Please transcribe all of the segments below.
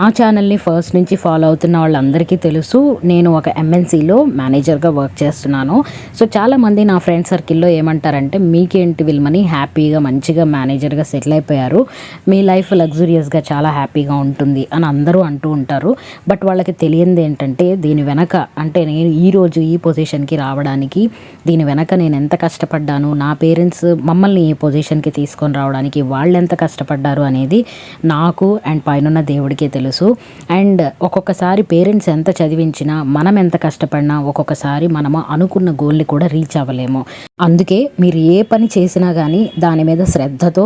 నా ఛానల్ని ఫస్ట్ నుంచి ఫాలో అవుతున్న వాళ్ళందరికీ తెలుసు. నేను ఒక ఎంఎన్సీలో మేనేజర్గా వర్క్ చేస్తున్నాను. సో చాలామంది నా ఫ్రెండ్ సర్కిల్లో ఏమంటారంటే మీకేంటి విల్మని? హ్యాపీగా మంచిగా మేనేజర్గా సెటిల్ అయిపోయారు. మీ లైఫ్ లగ్జూరియస్గా చాలా హ్యాపీగా ఉంటుంది అని అందరూ అంటూ ఉంటారు. బట్ వాళ్ళకి తెలియంది ఏంటంటే దీని వెనక అంటే నేను ఈరోజు ఈ పొజిషన్కి రావడానికి దీని వెనక నేను ఎంత కష్టపడ్డాను నా పేరెంట్స్ మమ్మల్ని ఈ పొజిషన్కి తీసుకొని రావడానికి వాళ్ళు ఎంత కష్టపడ్డారు అనేది నాకు అండ్ పైన దేవుడికే తెలుసు. అండ్ ఒక్కొక్కసారి పేరెంట్స్ ఎంత చదివించినా మనం ఎంత కష్టపడినా ఒక్కొక్కసారి మనము అనుకున్న గోల్ని కూడా రీచ్ అవ్వలేము. అందుకే మీరు ఏ పని చేసినా కానీ దాని మీద శ్రద్ధతో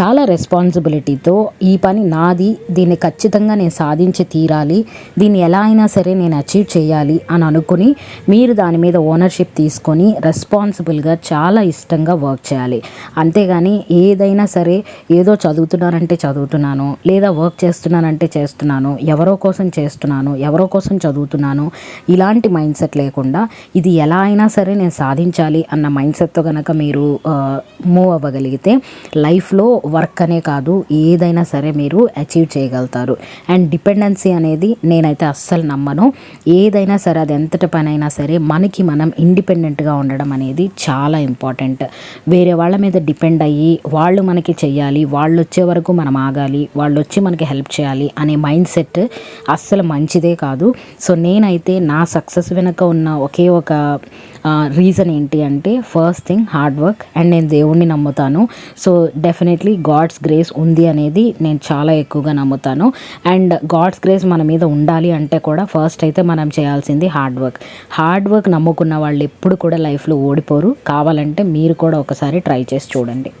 చాలా రెస్పాన్సిబిలిటీతో ఈ పని నాది దీన్ని ఖచ్చితంగా నేను సాధించి తీరాలి దీన్ని ఎలా అయినా సరే నేను అచీవ్ చేయాలి అని అనుకుని మీరు దాని మీద ఓనర్షిప్ తీసుకొని రెస్పాన్సిబుల్గా చాలా ఇష్టంగా వర్క్ చేయాలి. అంతేగాని ఏదైనా సరే ఏదో చదువుతున్నానంటే చదువుతున్నాను లేదా వర్క్ చేస్తున్నానంటే చేస్తున్నాను ఎవరో కోసం చేస్తున్నాను ఎవరో కోసం చదువుతున్నాను ఇలాంటి మైండ్ సెట్ లేకుండా ఇది ఎలా అయినా సరే నేను సాధించాలి అన్న మైండ్ మైండ్ సెట్తో కనుక మీరు మూవ్ అవ్వగలిగితే లైఫ్లో వర్క్ అనే కాదు ఏదైనా సరే మీరు అచీవ్ చేయగలుగుతారు. అండ్ డిపెండెన్సీ అనేది నేనైతే అస్సలు నమ్మను. ఏదైనా సరే అది ఎంతటి పని అయినా సరే మనకి మనం ఇండిపెండెంట్గా ఉండడం అనేది చాలా ఇంపార్టెంట్ వేరే వాళ్ళ మీద డిపెండ్ అయ్యి వాళ్ళు మనకి చెయ్యాలి వాళ్ళు వచ్చే వరకు మనం ఆగాలి వాళ్ళు వచ్చి మనకి హెల్ప్ చేయాలి అనే మైండ్ సెట్ అస్సలు మంచిదే కాదు. సో నేనైతే నా సక్సెస్ వెనుక ఉన్న ఒకే ఒక రీజన్ ఏంటి అంటే first thing hard work and నేను దేవుణ్ణి నమ్ముతాను. సో డెఫినెట్లీ గాడ్స్ గ్రేస్ ఉంది అనేది నేను చాలా ఎక్కువగా నమ్ముతాను. అండ్ గాడ్స్ గ్రేస్ మన మీద ఉండాలి అంటే కూడా ఫస్ట్ అయితే మనం చేయాల్సింది హార్డ్ వర్క్ హార్డ్ వర్క్ నమ్ముకున్న వాళ్ళు ఎప్పుడు కూడా లైఫ్లో ఓడిపోరు. కావాలంటే మీరు కూడా ఒకసారి ట్రై చేసి చూడండి.